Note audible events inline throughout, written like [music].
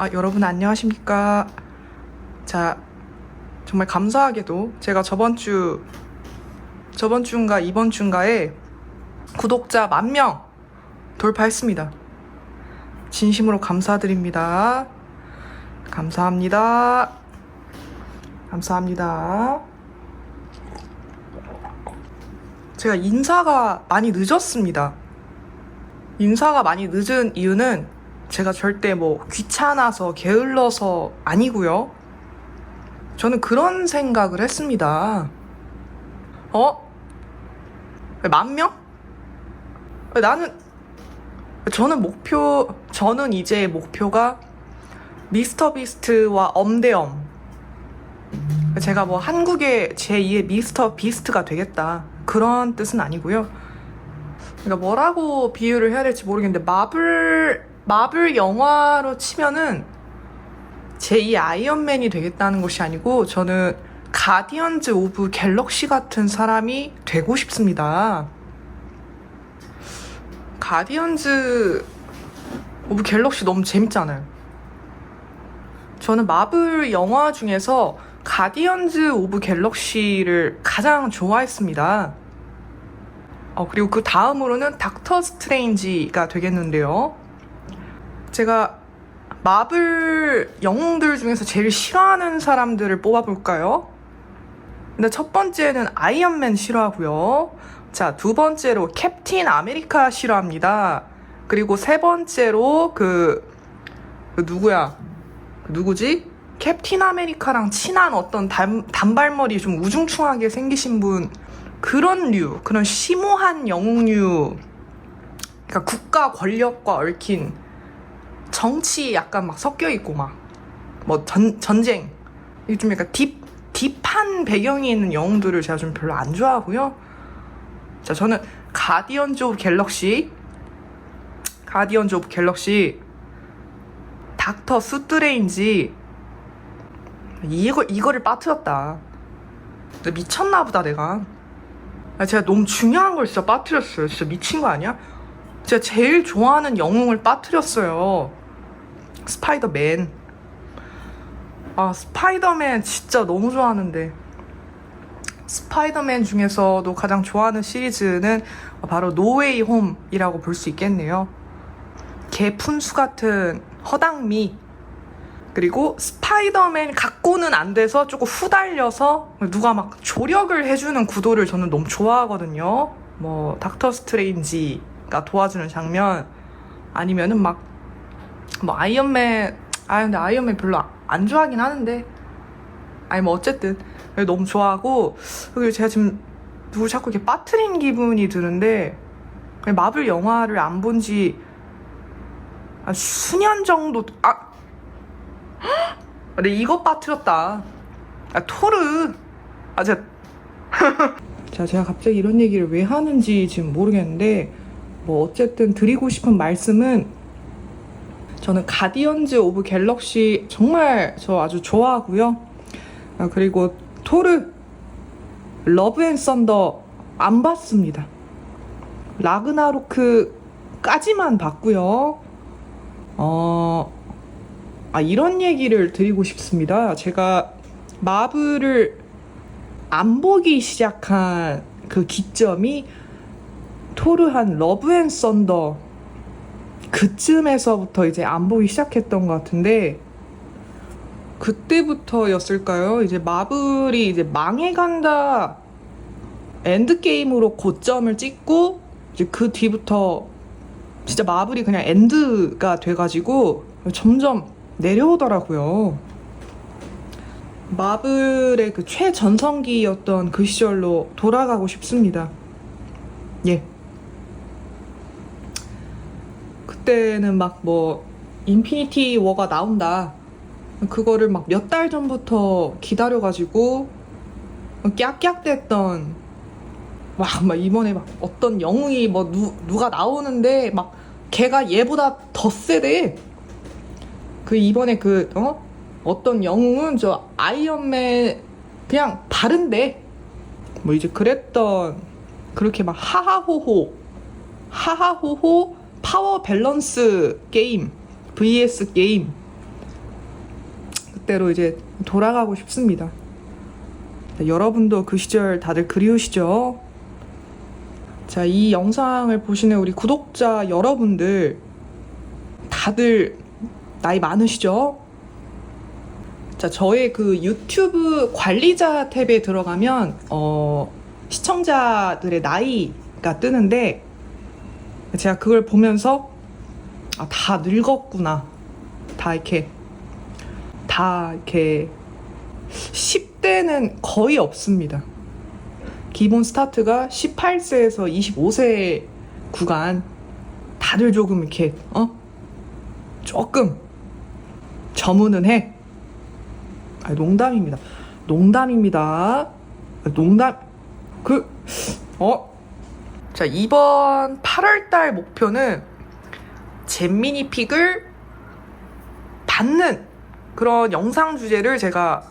아, 여러분 안녕하십니까? 자, 정말 감사하게도 제가 저번 주 저번 주인가 이번 주인가에 구독자 만 명 돌파했습니다. 진심으로 감사드립니다. 감사합니다. 감사합니다. 제가 인사가 많이 늦었습니다. 인사가 많이 늦은 이유는 제가 절대 뭐 귀찮아서 게을러서 아니고요. 저는 그런 생각을 했습니다. 어? 만 명? 나는 저는 목표 저는 이제 목표가 미스터 비스트와 엄대엄 제가 뭐 한국의 제2의 미스터 비스트가 되겠다 그런 뜻은 아니고요. 그러니까 뭐라고 비유를 해야 될지 모르겠는데 마블 마블 영화로 치면은 제2 아이언맨이 되겠다는 것이 아니고 저는 가디언즈 오브 갤럭시 같은 사람이 되고 싶습니다. 가디언즈 오브 갤럭시 너무 재밌잖아요. 저는 마블 영화 중에서 가디언즈 오브 갤럭시를 가장 좋아했습니다. 어, 그리고 그 다음으로는 닥터 스트레인지가 되겠는데요. 제가 마블 영웅들 중에서 제일 싫어하는 사람들을 뽑아볼까요? 근데 첫 번째는 아이언맨 싫어하고요. 자, 두 번째로 캡틴 아메리카 싫어합니다. 그리고 세 번째로 그, 그 누구야? 그 누구지? 캡틴 아메리카랑 친한 어떤 단, 단발머리 좀 우중충하게 생기신 분 그런 류, 그런 심오한 영웅류 그러니까 국가 권력과 얽힌 정치 약간 막 섞여 있고 막 뭐 전쟁 이게 좀 약간 딥 딥한 배경이 있는 영웅들을 제가 좀 별로 안 좋아하고요. 자 저는 가디언즈 오브 갤럭시 가디언즈 오브 갤럭시 닥터 스트레인지 이거 이거를 빠뜨렸다. 진짜 미쳤나 보다 내가. 아, 제가 너무 중요한 걸 진짜 빠뜨렸어요. 진짜 미친 거 아니야? 제가 제일 좋아하는 영웅을 빠뜨렸어요. 스파이더맨. 아, 스파이더맨 진짜 너무 좋아하는데. 스파이더맨 중에서도 가장 좋아하는 시리즈는 바로 노웨이 홈이라고 볼 수 있겠네요. 개 푼수 같은 허당미. 그리고 스파이더맨 갖고는 안 돼서 조금 후달려서 누가 막 조력을 해주는 구도를 저는 너무 좋아하거든요. 뭐, 닥터 스트레인지가 도와주는 장면, 아니면은 막, 뭐, 아이언맨, 아, 근데 아이언맨 별로 안 좋아하긴 하는데, 아니, 뭐, 어쨌든, 너무 좋아하고, 그리고 제가 지금 누굴 자꾸 이렇게 빠트린 기분이 드는데, 마블 영화를 안 본 지, 한 수년 정도, 아, 근데 [gasps] 이거 빠뜨렸다. 아, 토르. 아, 제가. [laughs] 자, 제가 갑자기 이런 얘기를 왜 하는지 지금 모르겠는데, 뭐, 어쨌든 드리고 싶은 말씀은, 저는 가디언즈 오브 갤럭시 정말 저 아주 좋아하고요. 아, 그리고 토르, 러브 앤 썬더 안 봤습니다. 라그나로크까지만 봤고요. 어, 아, 이런 얘기를 드리고 싶습니다. 제가 마블을 안 보기 시작한 그 기점이 토르한 러브 앤 썬더 그쯤에서부터 이제 안 보기 시작했던 것 같은데 그때부터였을까요? 이제 마블이 이제 망해간다 엔드게임으로 고점을 찍고 이제 그 뒤부터 진짜 마블이 그냥 엔드가 돼가지고 점점 내려오더라고요. 마블의 그 최전성기였던 그 시절로 돌아가고 싶습니다. 예. 그때는 막 뭐 인피니티 워가 나온다. 그거를 막 몇 달 전부터 기다려가지고 깍깍댔던 와, 막 이번에 막 어떤 영웅이 뭐 누, 누가 나오는데 막 걔가 얘보다 더 세대. 그 이번에 그 어? 어떤 영웅은 저 아이언맨 그냥 다른데 뭐 이제 그랬던 그렇게 막 하하호호 하하호호 파워 밸런스 게임 vs 게임 때로 이제 돌아가고 싶습니다. 자, 여러분도 그 시절 다들 그리우시죠? 자, 이 영상을 보시는 우리 구독자 여러분들 다들 나이 많으시죠? 자, 저의 그 유튜브 관리자 탭에 들어가면 어, 시청자들의 나이가 뜨는데 제가 그걸 보면서 아, 다 늙었구나. 다 이렇게 다 이렇게 10대는 거의 없습니다. 기본 스타트가 18세에서 25세 구간 다들 조금 이렇게 어 조금 저무는 해. 아 농담입니다. 농담입니다. 아, 농담 그 어? 자 이번 8월달 목표는 잼미니 픽을 받는 그런 영상 주제를 제가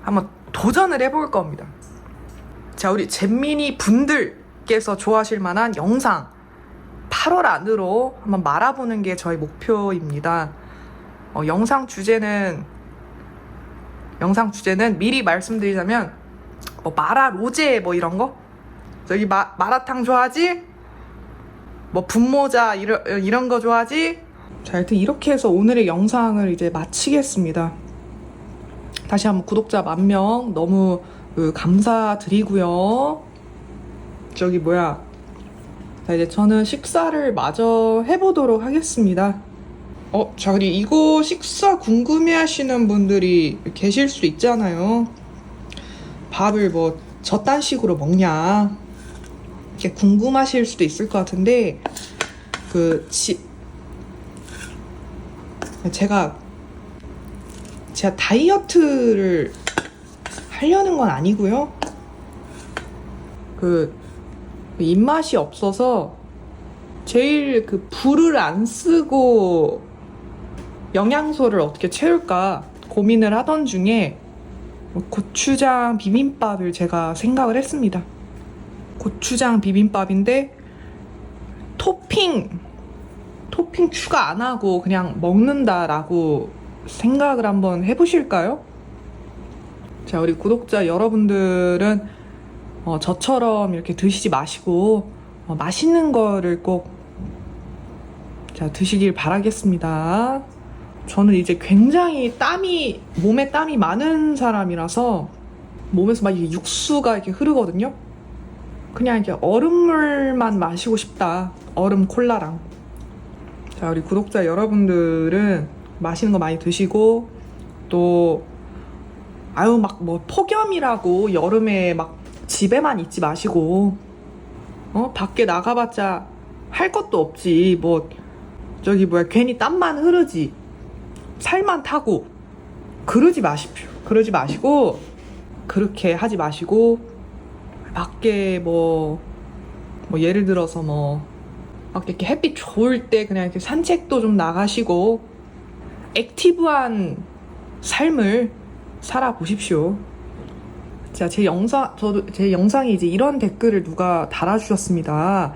한번 도전을 해볼 겁니다. 자, 우리 잼미니 분들께서 좋아하실 만한 영상 8월 안으로 한번 말아보는 게 저희 목표입니다. 어, 영상 주제는 영상 주제는 미리 말씀드리자면 뭐 마라 로제 뭐 이런 거 저기 마, 마라탕 좋아하지? 뭐 분모자 이런 이런 거 좋아하지? 자, 하여튼 이렇게 해서 오늘의 영상을 이제 마치겠습니다. 다시 한번 구독자 만 명 너무 그 감사드리고요. 저기 뭐야? 자, 이제 저는 식사를 마저 해보도록 하겠습니다. 어, 자, 그리고 이거 식사 궁금해 하시는 분들이 계실 수 있잖아요. 밥을 뭐 저딴 식으로 먹냐? 이렇게 궁금하실 수도 있을 것 같은데 그 지, 제가 제가 다이어트를 하려는 건 아니고요. 그 입맛이 없어서 제일 그 불을 안 쓰고 영양소를 어떻게 채울까 고민을 하던 중에 고추장 비빔밥을 제가 생각을 했습니다. 고추장 비빔밥인데 토핑 토핑 추가 안 하고 그냥 먹는다라고 생각을 한번 해보실까요? 자, 우리 구독자 여러분들은 어, 저처럼 이렇게 드시지 마시고 어, 맛있는 거를 꼭 자, 드시길 바라겠습니다. 저는 이제 굉장히 땀이 몸에 땀이 많은 사람이라서 몸에서 막 이게 육수가 이렇게 흐르거든요. 그냥 이렇게 얼음물만 마시고 싶다. 얼음 콜라랑. 자, 우리 구독자 여러분들은 맛있는 거 많이 드시고 또 아유 막 뭐 폭염이라고 여름에 막 집에만 있지 마시고 어? 밖에 나가봤자 할 것도 없지. 뭐 저기 뭐야 괜히 땀만 흐르지. 살만 타고. 그러지 마십시오. 그러지 마시고 그렇게 하지 마시고 밖에 뭐, 뭐 예를 들어서 뭐 막 이렇게 햇빛 좋을 때 그냥 이렇게 산책도 좀 나가시고 액티브한 삶을 살아보십시오. 자, 제 영상, 저도, 제 영상에 이제 이런 댓글을 누가 달아주셨습니다.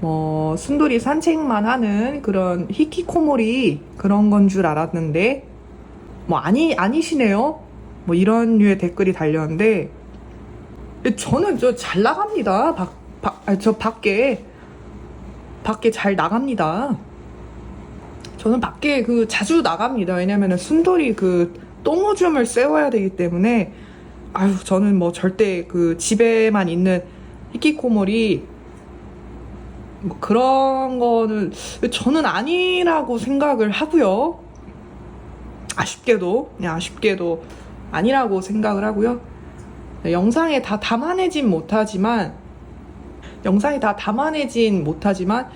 뭐, 순돌이 산책만 하는 그런 히키코모리 그런 건 줄 알았는데, 뭐, 아니, 아니시네요? 뭐, 이런 류의 댓글이 달렸는데, 저는 저 잘 나갑니다. 밖, 밖, 아니, 저 밖에, 밖에 잘 나갑니다. 저는 밖에 그 자주 나갑니다. 왜냐면은 순돌이 그 똥오줌을 세워야 되기 때문에 아유 저는 뭐 절대 그 집에만 있는 히키코모리 뭐 그런 거는 저는 아니라고 생각을 하고요. 아쉽게도 그냥 아쉽게도 아니라고 생각을 하고요. 영상에 다 담아내진 못하지만 영상에 다 담아내진 못하지만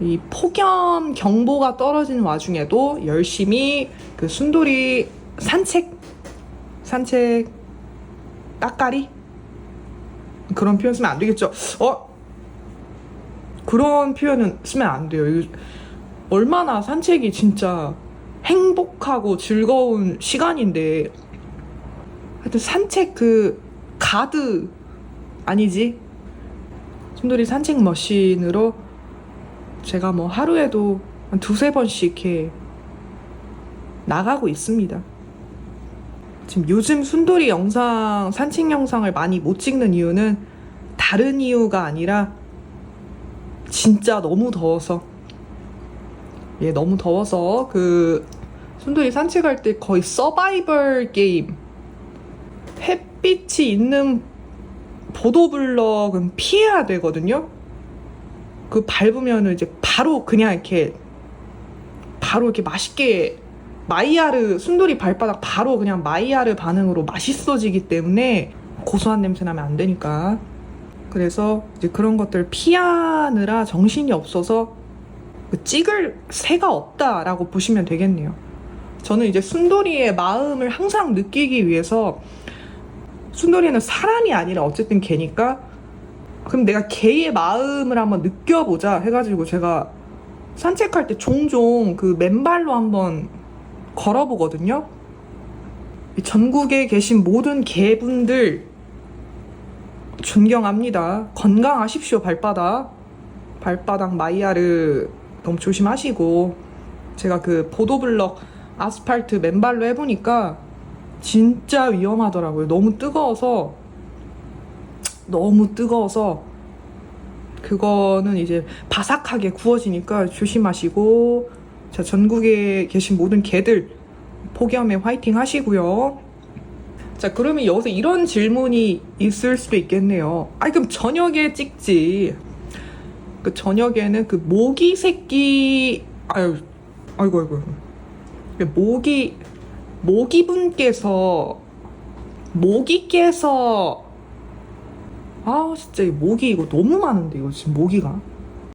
이 폭염 경보가 떨어지는 와중에도 열심히 그 순돌이 산책 산책 따까리 그런 표현 쓰면 안 되겠죠? 어 그런 표현은 쓰면 안 돼요. 얼마나 산책이 진짜 행복하고 즐거운 시간인데 하여튼 산책 그 가드 아니지? 순돌이 산책 머신으로 제가 뭐 하루에도 한 두세 번씩 이렇게 나가고 있습니다. 지금 요즘 순돌이 영상, 산책 영상을 많이 못 찍는 이유는 다른 이유가 아니라 진짜 너무 더워서. 예, 너무 더워서 그 순돌이 산책할 때 거의 서바이벌 게임. 햇빛이 있는 보도블럭은 피해야 되거든요. 그 밟으면 이제 바로 그냥 이렇게 바로 이렇게 맛있게 마이야르 순돌이 발바닥 바로 그냥 마이야르 반응으로 맛있어지기 때문에 고소한 냄새 나면 안 되니까 그래서 이제 그런 것들 피하느라 정신이 없어서 그 찍을 새가 없다라고 보시면 되겠네요. 저는 이제 순돌이의 마음을 항상 느끼기 위해서 순돌이는 사람이 아니라 어쨌든 개니까 그럼 내가 개의 마음을 한번 느껴보자 해가지고 제가 산책할 때 종종 그 맨발로 한번 걸어보거든요. 이 전국에 계신 모든 개분들 존경합니다. 건강하십시오, 발바닥. 발바닥 마이야르 너무 조심하시고. 제가 그 보도블럭 아스팔트 맨발로 해보니까 진짜 위험하더라고요. 너무 뜨거워서. 너무 뜨거워서. 그거는 이제 바삭하게 구워지니까 조심하시고. 자, 전국에 계신 모든 개들 폭염에 화이팅 하시고요. 자, 그러면 여기서 이런 질문이 있을 수도 있겠네요. 아니, 그럼 저녁에 찍지. 그 저녁에는 그 모기 새끼, 아유, 아이고, 아이고. 아이고. 모기, 모기분께서, 모기께서, 아, 진짜 이 모기 이거 너무 많은데, 이거 지금 모기가.